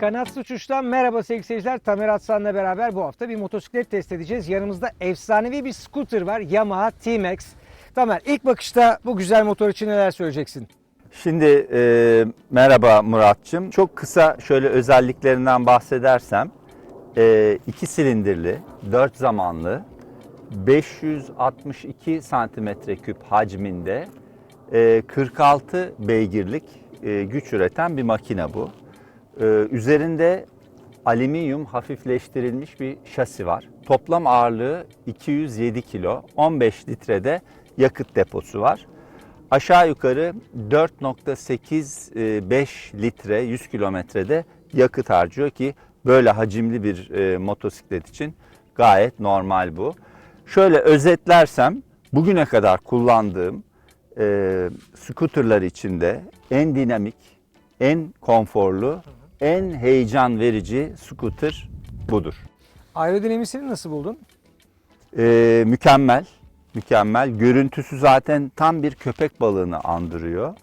Kanat Uçuş'tan merhaba sevgili seyirciler. Tamer Atsan'la beraber bu hafta bir motosiklet test edeceğiz. Yanımızda efsanevi bir scooter var. Yamaha T-Max. Tamer ilk bakışta bu güzel motor için neler söyleyeceksin? Şimdi e, merhaba Muratçım. Çok kısa şöyle özelliklerinden bahsedersem e, iki silindirli, dört zamanlı, 562 santimetre küp hacminde e, 46 beygirlik e, güç üreten bir makine bu. E, üzerinde alüminyum hafifleştirilmiş bir şasi var. Toplam ağırlığı 207 kilo, 15 litrede yakıt deposu var. Aşağı yukarı 4.85 litre 100 kilometrede yakıt harcıyor ki böyle hacimli bir e, motosiklet için gayet normal bu. Şöyle özetlersem bugüne kadar kullandığım e, scooterlar içinde en dinamik, en konforlu, en heyecan verici scooter budur. Aerodinamisini nasıl buldun? Ee, mükemmel, mükemmel. Görüntüsü zaten tam bir köpek balığını andırıyor.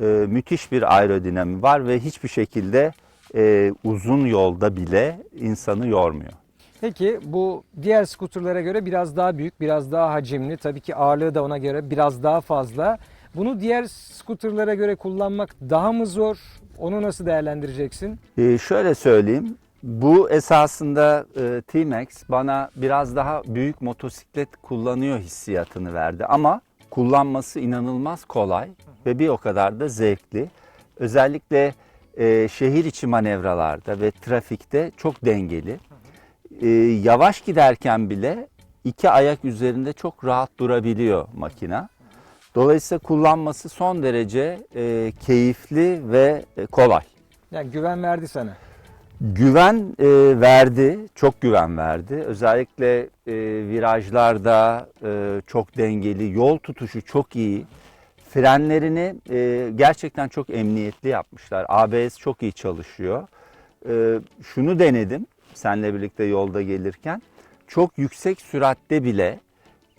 Ee, müthiş bir aerodinami var ve hiçbir şekilde e, uzun yolda bile insanı yormuyor. Peki bu diğer skuterlara göre biraz daha büyük, biraz daha hacimli. Tabii ki ağırlığı da ona göre biraz daha fazla. Bunu diğer skuterlara göre kullanmak daha mı zor? Onu nasıl değerlendireceksin? Ee, şöyle söyleyeyim, bu esasında e, T-Max bana biraz daha büyük motosiklet kullanıyor hissiyatını verdi. Ama kullanması inanılmaz kolay ve bir o kadar da zevkli. Özellikle e, şehir içi manevralarda ve trafikte çok dengeli. E, yavaş giderken bile iki ayak üzerinde çok rahat durabiliyor makina. Dolayısıyla kullanması son derece e, keyifli ve e, kolay. Yani güven verdi sana. Güven e, verdi, çok güven verdi. Özellikle e, virajlarda e, çok dengeli, yol tutuşu çok iyi. Frenlerini e, gerçekten çok emniyetli yapmışlar. ABS çok iyi çalışıyor. E, şunu denedim senle birlikte yolda gelirken. Çok yüksek süratte bile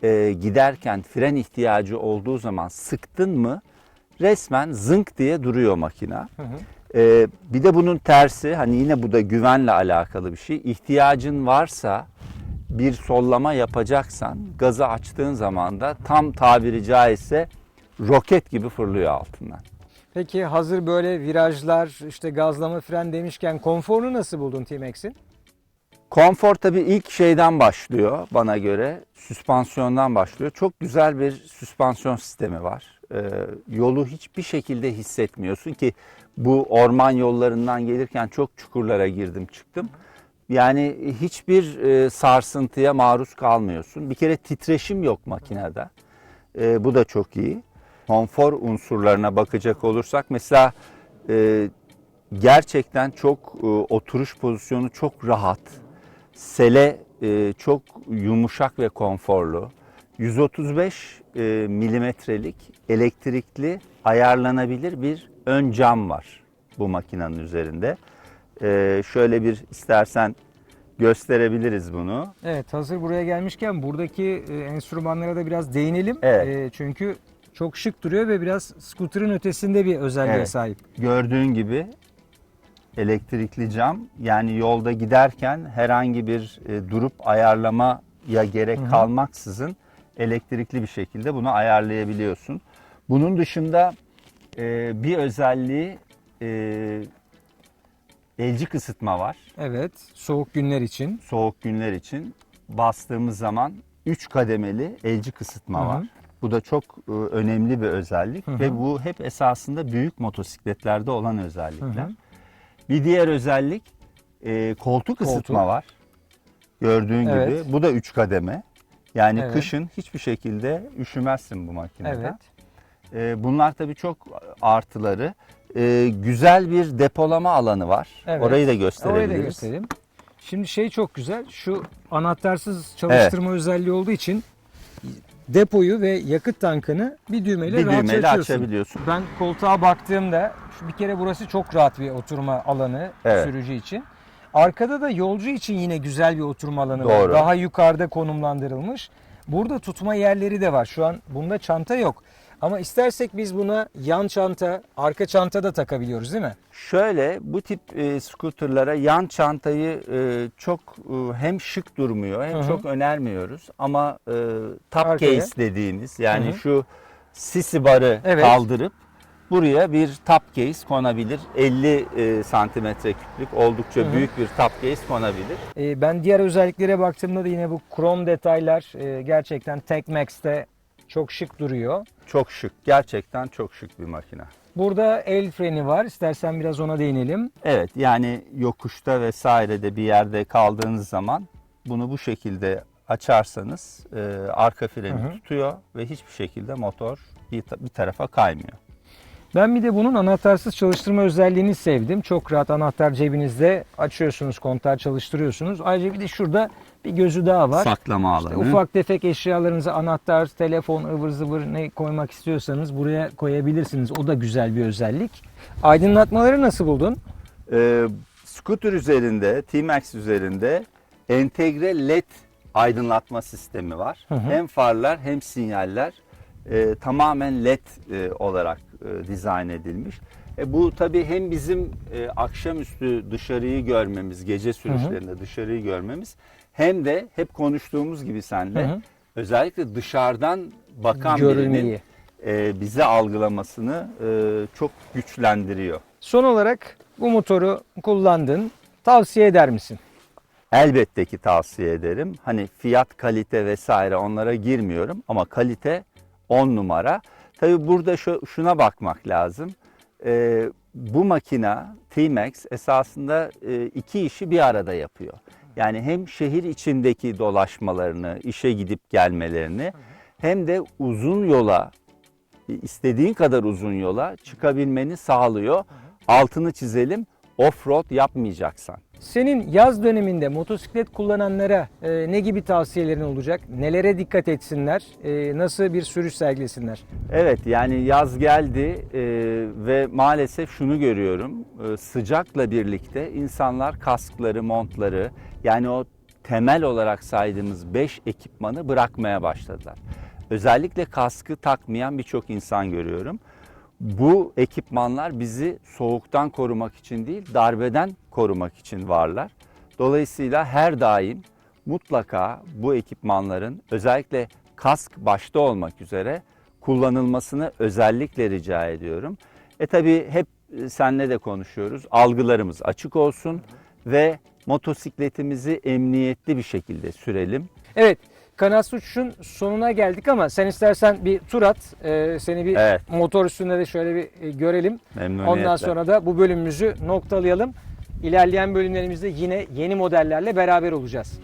e, giderken fren ihtiyacı olduğu zaman sıktın mı resmen zınk diye duruyor makina. Hı hı. Ee, bir de bunun tersi hani yine bu da güvenle alakalı bir şey. İhtiyacın varsa bir sollama yapacaksan gazı açtığın zaman da tam tabiri caizse roket gibi fırlıyor altından. Peki hazır böyle virajlar, işte gazlama fren demişken konforunu nasıl buldun T-Max'in? Konfor tabii ilk şeyden başlıyor bana göre. Süspansiyondan başlıyor. Çok güzel bir süspansiyon sistemi var. Ee, yolu hiçbir şekilde hissetmiyorsun ki bu orman yollarından gelirken çok çukurlara girdim çıktım. Yani hiçbir e, sarsıntıya maruz kalmıyorsun. Bir kere titreşim yok makinede. Ee, bu da çok iyi. Konfor unsurlarına bakacak olursak mesela e, gerçekten çok e, oturuş pozisyonu çok rahat. Sele e, çok yumuşak ve konforlu. 135 e, milimetrelik elektrikli ayarlanabilir bir ön cam var bu makinenin üzerinde. E, şöyle bir istersen gösterebiliriz bunu. Evet hazır buraya gelmişken buradaki e, enstrümanlara da biraz değinelim. Evet. E, çünkü çok şık duruyor ve biraz scooter'ın ötesinde bir özelliğe Evet. sahip. Gördüğün gibi elektrikli cam yani yolda giderken herhangi bir e, durup ayarlamaya gerek kalmaksızın elektrikli bir şekilde bunu ayarlayabiliyorsun. Bunun dışında e, bir özelliği e, elcik ısıtma var. Evet soğuk günler için. Soğuk günler için bastığımız zaman 3 kademeli elcik ısıtma var. Bu da çok e, önemli bir özellik Hı hı. ve bu hep esasında büyük motosikletlerde olan özellikler. Hı hı. Bir diğer özellik e, koltuk ısıtma Koltuk. var. Gördüğün Evet. gibi bu da 3 kademe. Yani Evet. kışın hiçbir şekilde üşümezsin bu makinede. Evet. E, bunlar tabii çok artıları. E, güzel bir depolama alanı var. Evet. Orayı da Orayı gösterebiliriz. da göstereyim. Şimdi şey çok güzel. Şu anahtarsız çalıştırma özelliği olduğu için depoyu ve yakıt tankını bir düğmeyle Bir rahatça düğmeyle açıyorsun. açabiliyorsun. Ben koltuğa baktığımda şu bir kere burası çok rahat bir oturma alanı Evet. sürücü için. Arkada da yolcu için yine güzel bir oturma alanı var. Doğru. Daha yukarıda konumlandırılmış. Burada tutma yerleri de var. Şu an bunda çanta yok. Ama istersek biz buna yan çanta, arka çanta da takabiliyoruz değil mi? Şöyle bu tip e, scooterlara yan çantayı e, çok e, hem şık durmuyor hem Hı hı. çok önermiyoruz ama e, top Arkaya. case dediğimiz yani Hı hı. şu sisi barı Evet. kaldırıp buraya bir top case konabilir. 50 e, santimetre küplük oldukça Hı hı. büyük bir top case konabilir. Ee, ben diğer özelliklere baktığımda da yine bu krom detaylar e, gerçekten Tech Max'te çok şık duruyor. Çok şık. Gerçekten çok şık bir makine. Burada el freni var. İstersen biraz ona değinelim. Evet yani yokuşta vesairede bir yerde kaldığınız zaman bunu bu şekilde açarsanız e, arka freni Hı hı. tutuyor ve hiçbir şekilde motor bir, bir tarafa kaymıyor. Ben bir de bunun anahtarsız çalıştırma özelliğini sevdim. Çok rahat anahtar cebinizde açıyorsunuz, kontağı çalıştırıyorsunuz. Ayrıca bir de şurada bir gözü daha var. Saklama İşte alanı. ufak tefek eşyalarınızı anahtar, telefon, ıvır zıvır ne koymak istiyorsanız buraya koyabilirsiniz. O da güzel bir özellik. Aydınlatmaları nasıl buldun? E, scooter üzerinde, T-Max üzerinde entegre LED aydınlatma sistemi var. Hı hı. Hem farlar hem sinyaller e, tamamen LED e, olarak e, dizayn edilmiş. E, bu tabii hem bizim e, akşamüstü dışarıyı görmemiz, gece sürüşlerinde dışarıyı görmemiz hem de hep konuştuğumuz gibi senle Hı hı. özellikle dışarıdan bakan birinin Görülmeyi. e, bizi algılamasını e, çok güçlendiriyor. Son olarak bu motoru kullandın. Tavsiye eder misin? Elbette ki tavsiye ederim. Hani fiyat, kalite vesaire onlara girmiyorum ama kalite 10 numara. Tabii burada şu, şuna bakmak lazım. Ee, bu makina T-Max esasında e, iki işi bir arada yapıyor. Yani hem şehir içindeki dolaşmalarını, işe gidip gelmelerini hem de uzun yola istediğin kadar uzun yola çıkabilmeni sağlıyor. Altını çizelim. Off-road yapmayacaksan. Senin yaz döneminde motosiklet kullananlara e, ne gibi tavsiyelerin olacak? Nelere dikkat etsinler? E, nasıl bir sürüş sergilesinler? Evet yani yaz geldi e, ve maalesef şunu görüyorum e, sıcakla birlikte insanlar kaskları, montları yani o temel olarak saydığımız 5 ekipmanı bırakmaya başladılar. Özellikle kaskı takmayan birçok insan görüyorum. Bu ekipmanlar bizi soğuktan korumak için değil, darbeden korumak için varlar. Dolayısıyla her daim mutlaka bu ekipmanların özellikle kask başta olmak üzere kullanılmasını özellikle rica ediyorum. E tabi hep e, senle de konuşuyoruz. Algılarımız açık olsun ve motosikletimizi emniyetli bir şekilde sürelim. Evet, kanat uçuşun sonuna geldik ama sen istersen bir tur at. E, seni bir Evet. motor üstünde de şöyle bir e, görelim. Ondan sonra da bu bölümümüzü noktalayalım. İlerleyen bölümlerimizde yine yeni modellerle beraber olacağız.